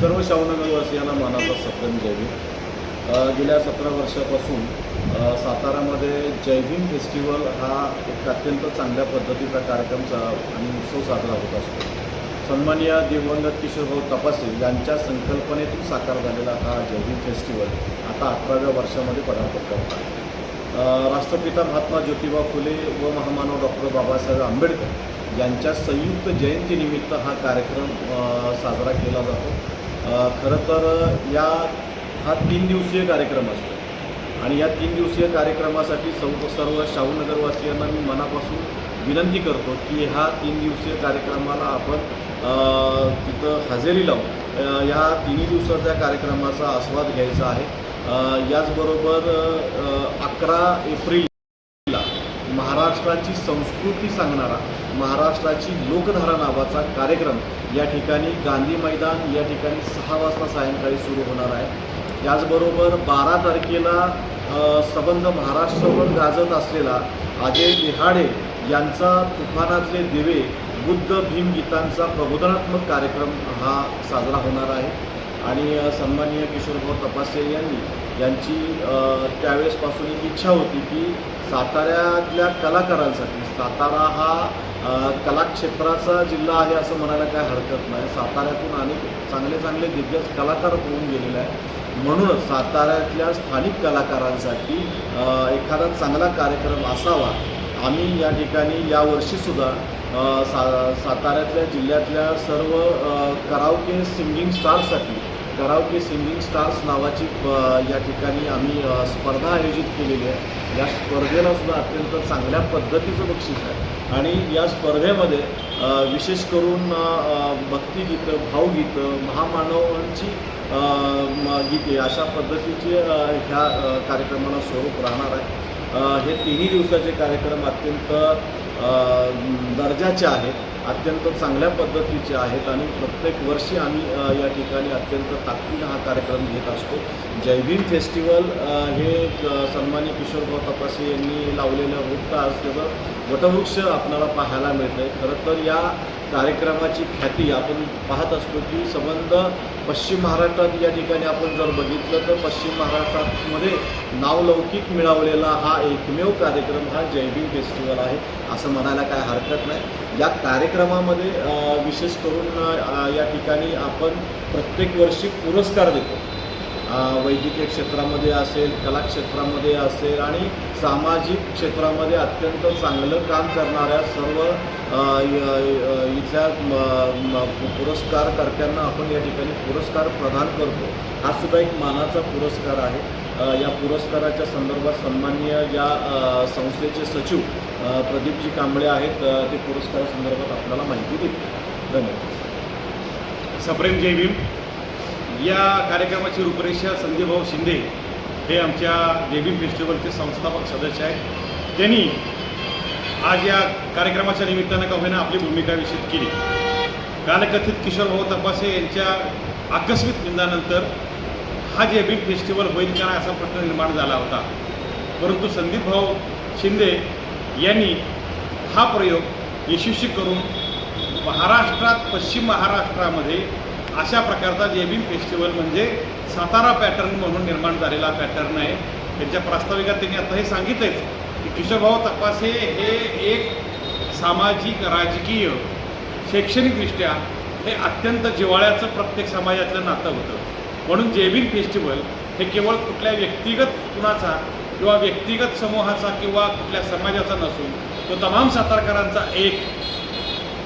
सर्व शाहूनगरवासियांना मानाचा सप्तम द्यावी गेल्या सतरा वर्षापासून सातारामध्ये जयभीम फेस्टिवल हा एक अत्यंत चांगल्या पद्धतीचा कार्यक्रम सा आणि उत्सव साजरा होत असतो. सन्माननीय दिवंगत किशोरभाऊ तपासे यांच्या संकल्पनेतून साकार झालेला हा जयभीम फेस्टिवल आता अठराव्या वर्षामध्ये पदार्पण करत आहे राष्ट्रपिता महात्मा ज्योतिबा फुले व महामानव डॉक्टर बाबासाहेब आंबेडकर यांच्या संयुक्त जयंतीनिमित्त हा कार्यक्रम साजरा केला जातो. खरं तर या हा तीन दिवसीय कार्यक्रम असतो. आणि या तीन दिवसीय कार्यक्रमासाठी सर्व सर्व शाहूनगरवासियांना मी मनापासून विनंती करतो की ह्या तीन दिवसीय कार्यक्रमाला आपण तिथं हजेरी लावून या ह्या तिन्ही दिवसाच्या कार्यक्रमाचा आस्वाद घ्यायचा आहे. याचबरोबर अकरा एप्रिल महाराष्ट्राची संस्कृती सांगणारा महाराष्ट्राची लोकधारा नावाचा कार्यक्रम या ठिकाणी गांधी मैदान या ठिकाणी सहा वाजता सायंकाळी सुरू होणार आहे. याचबरोबर बारा तारखेला सबंध महाराष्ट्रभर गाजत असलेला अजय लिहाडे यांचा तुफानातले दिवे बुद्ध भीम गीतांचा प्रबोधनात्मक कार्यक्रम हा साजरा होणार आहे. आणि सन्माननीय किशोरभाऊ तपासे यांनी यांची त्यावेळेसपासून एक इच्छा होती की साताऱ्यातल्या कलाकारांसाठी सातारा हा कलाक्षेत्राचा जिल्हा आहे असं म्हणायला काय हरकत नाही. साताऱ्यातून अनेक चांगले चांगले दिग्गज कलाकार होऊन गेलेले आहे म्हणूनच साताऱ्यातल्या स्थानिक कलाकारांसाठी एखादा चांगला कार्यक्रम असावा. आम्ही या ठिकाणी यावर्षीसुद्धा सा साताऱ्यातल्या जिल्ह्यातल्या सर्व करावके सिंगिंग स्टार्ससाठी करावके सिंगिंग स्टार्स नावाची या ठिकाणी आम्ही स्पर्धा आयोजित केलेली आहे. या स्पर्धेला सुद्धा अत्यंत चांगल्या पद्धतीचं बक्षीस आहे. आणि या स्पर्धेमध्ये विशेष करून भक्तिगीतं भावगीतं महामानवांची गीते अशा पद्धतीचे ह्या कार्यक्रमाला स्वरूप राहणार आहे. हे तिन्ही दिवसाचे कार्यक्रम अत्यंत दर्जाचे आहेत अत्यंत चांगल्या पद्धतीचे आहेत आणि प्रत्येक वर्षी आम्ही या ठिकाणी अत्यंत ताकदीनं हा कार्यक्रम घेत असतो. जयभीम फेस्टिवल हे सन्मान्य किशोरभाऊ तपासे यांनी लावलेलं वृत्त असलेलं वटवृक्ष आपल्याला पाहायला मिळतं आहे खरं तर या कार्यक्रमाची ख्याती आपण पाहत असतो की संबंध पश्चिम महाराष्ट्रात या ठिकाणी आपण जर बघितलं तर पश्चिम महाराष्ट्रामध्ये नावलौकिक मिळवलेला हा एकमेव कार्यक्रम हा जयभीम फेस्टिवल आहे असं म्हणायला काय हरकत नाही. या कार्यक्रमामध्ये विशेष करून या ठिकाणी आपण प्रत्येक वर्षी पुरस्कार देतो. वैद्यकीय क्षेत्रामध्ये असेल कला क्षेत्रामध्ये असेल आणि सामाजिक क्षेत्रामध्ये अत्यंत चांगलं काम करणाऱ्या सर्व इथल्या पुरस्कारकर्त्यांना आपण या ठिकाणी पुरस्कार प्रदान करतो. हा सुद्धा एक मानाचा पुरस्कार आहे. या पुरस्काराच्या संदर्भात सन्माननीय या संस्थेचे सचिव प्रदीपजी कांबळे आहेत. ते पुरस्कारासंदर्भात आपल्याला माहिती देतील. धन्यवाद. सप्रेम जय भीम. या कार्यक्रमाची रूपरेषा संजयभाऊ शिंदे हे आमच्या जय फेस्टिवलचे संस्थापक सदस्य आहेत. त्यांनी आज या कार्यक्रमाच्या निमित्तानं का होईना आपली भूमिका विषित केली. कालकथित किशोरभाऊ तपासे यांच्या आकस्मिक निंदानंतर हा जे भीम फेस्टिवल होईल का नाही असा प्रश्न निर्माण झाला होता. परंतु संदीप भाऊ शिंदे यांनी हा प्रयोग यशस्वी करून महाराष्ट्रात पश्चिम महाराष्ट्रामध्ये अशा प्रकारचा जेबीम फेस्टिवल म्हणजे सातारा पॅटर्न म्हणून निर्माण झालेला पॅटर्न आहे. त्यांच्या प्रास्ताविकात त्यांनी आता हे सांगितलंच की किशोरभाऊ तपासे हे एक सामाजिक राजकीय शैक्षणिकदृष्ट्या हे अत्यंत जिव्हाळ्याचं प्रत्येक समाजातलं नातं होतं. म्हणून जेबीम फेस्टिवल हे केवळ कुठल्या व्यक्तिगत कुणाचा किंवा व्यक्तिगत समूहाचा किंवा कुठल्या समाजाचा नसून तो तमाम सातारकरांचा एक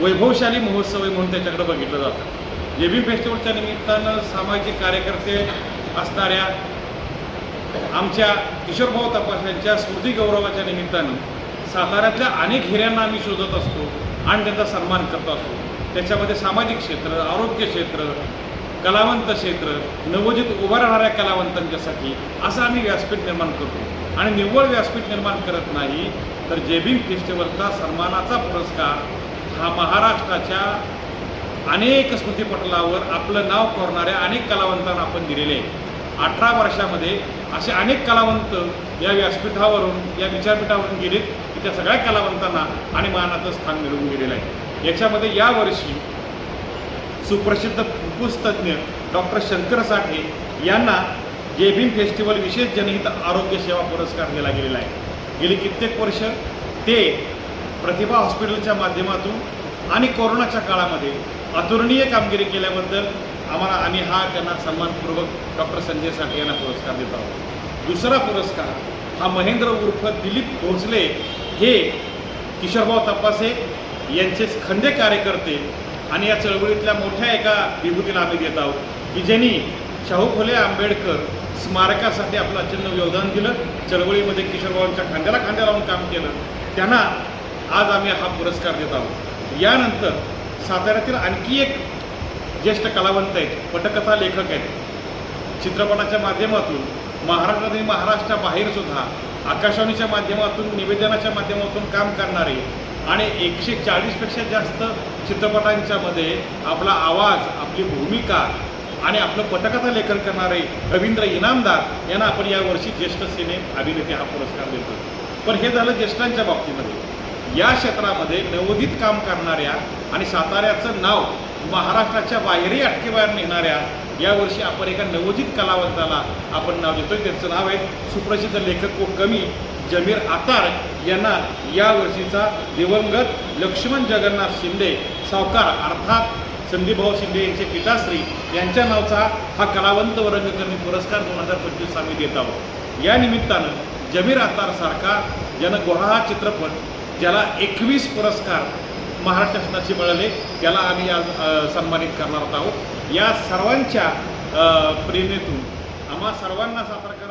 वैभवशाली महोत्सव आहे म्हणून त्याच्याकडे बघितलं जातं. जेबी फेस्टिवलच्या निमित्तानं सामाजिक कार्यकर्ते असणाऱ्या आमच्या किशोरभाऊ तपासण्यांच्या स्मृती गौरवाच्या निमित्तानं साताऱ्यातल्या अनेक हिऱ्यांना आम्ही शोधत असतो आणि त्यांचा सन्मान करत असतो. त्याच्यामध्ये सामाजिक क्षेत्र आरोग्य क्षेत्र कलावंत क्षेत्र नवोजित उभं राहणाऱ्या कलावंतांच्यासाठी असं आम्ही व्यासपीठ निर्माण करतो. आणि निव्वळ व्यासपीठ निर्माण करत नाही तर जेबीम फेस्टिवलचा सन्मानाचा पुरस्कार हा महाराष्ट्राच्या अनेक स्मृतीपटलावर आपलं नाव कोरणाऱ्या अनेक कलावंतांना आपण दिलेले आहे. अठरा वर्षामध्ये असे अनेक कलावंत या व्यासपीठावरून या विचारपीठावरून गेलेत की त्या सगळ्या कलावंतांना आणि मानाचं स्थान मिळवून गेलेलं आहे. याच्यामध्ये यावर्षी सुप्रसिद्ध फुफ्फुस डॉक्टर शंकर साठे यांना जे फेस्टिवल विशेष जनहित आरोग्य सेवा पुरस्कार दिला गेलेला आहे. गेली कित्येक वर्ष ते प्रतिभा हॉस्पिटलच्या माध्यमातून आणि कोरोनाच्या काळामध्ये अतुलनीय कामगिरी केल्याबद्दल आम्हाला आम्ही हा त्यांना सन्मानपूर्वक डॉक्टर संजय साठे यांना पुरस्कार देत आहोत. दुसरा पुरस्कार हा महेंद्र उर्फ दिलीप भोसले हे किशोरभाऊ तपासे यांचे खंदे कार्यकर्ते आणि या चळवळीतल्या मोठ्या एका विभूतीला आम्ही देत आहोत. की ज्यांनी शाहू फुले आंबेडकर स्मारकासाठी आपलं अचिन्ह योगदान दिलं चळवळीमध्ये किशोरभाऊंच्या खांद्याला खांद्या लावून काम केलं त्यांना आज आम्ही हा पुरस्कार देत आहोत. यानंतर साताऱ्यातील आणखी एक ज्येष्ठ कलावंत आहेत पटकथा लेखक आहेत. चित्रपटाच्या माध्यमातून महाराष्ट्रात आणि महाराष्ट्राबाहेर सुद्धा आकाशवाणीच्या माध्यमातून निवेदनाच्या माध्यमातून काम करणारे आणि एकशे चाळीसपेक्षा जास्त चित्रपटांच्या मध्ये आपला आवाज आपली भूमिका आणि आपलं पटकथा लेखन करणारे रवींद्र इनामदार यांना आपण यावर्षी ज्येष्ठ सिने अभिनेते हा पुरस्कार देतो पण हे झालं ज्येष्ठांच्या बाबतीमध्ये. या क्षेत्रामध्ये नवोदित काम करणाऱ्या आणि साताऱ्याचं नाव महाराष्ट्राच्या बाहेरही अटकेबाहेर नेणाऱ्या यावर्षी आपण एका नवोदित कलावंताला आपण नाव देतोय. त्यांचं नाव आहे सुप्रसिद्ध लेखक व कमी जमीर आतार. यांना यावर्षीचा दिवंगत लक्ष्मण जगन्नाथ शिंदे सावकार अर्थात संदीपभाऊ शिंदे यांचे पिताश्री यांच्या नावचा हा कलावंत व रंगकर्मी पुरस्कार दोन हजार पंचवीस आम्ही देत आहोत. या निमित्तानं जमीर आतारसारखा ज्यानं गोहा हा चित्रपट ज्याला एकवीस पुरस्कार महाराष्ट्र शासनाचे मिळाले त्याला आम्ही आज सन्मानित करणार आहोत. या सर्वांच्या प्रेरणेतून आम्हा सर्वांना सातारकर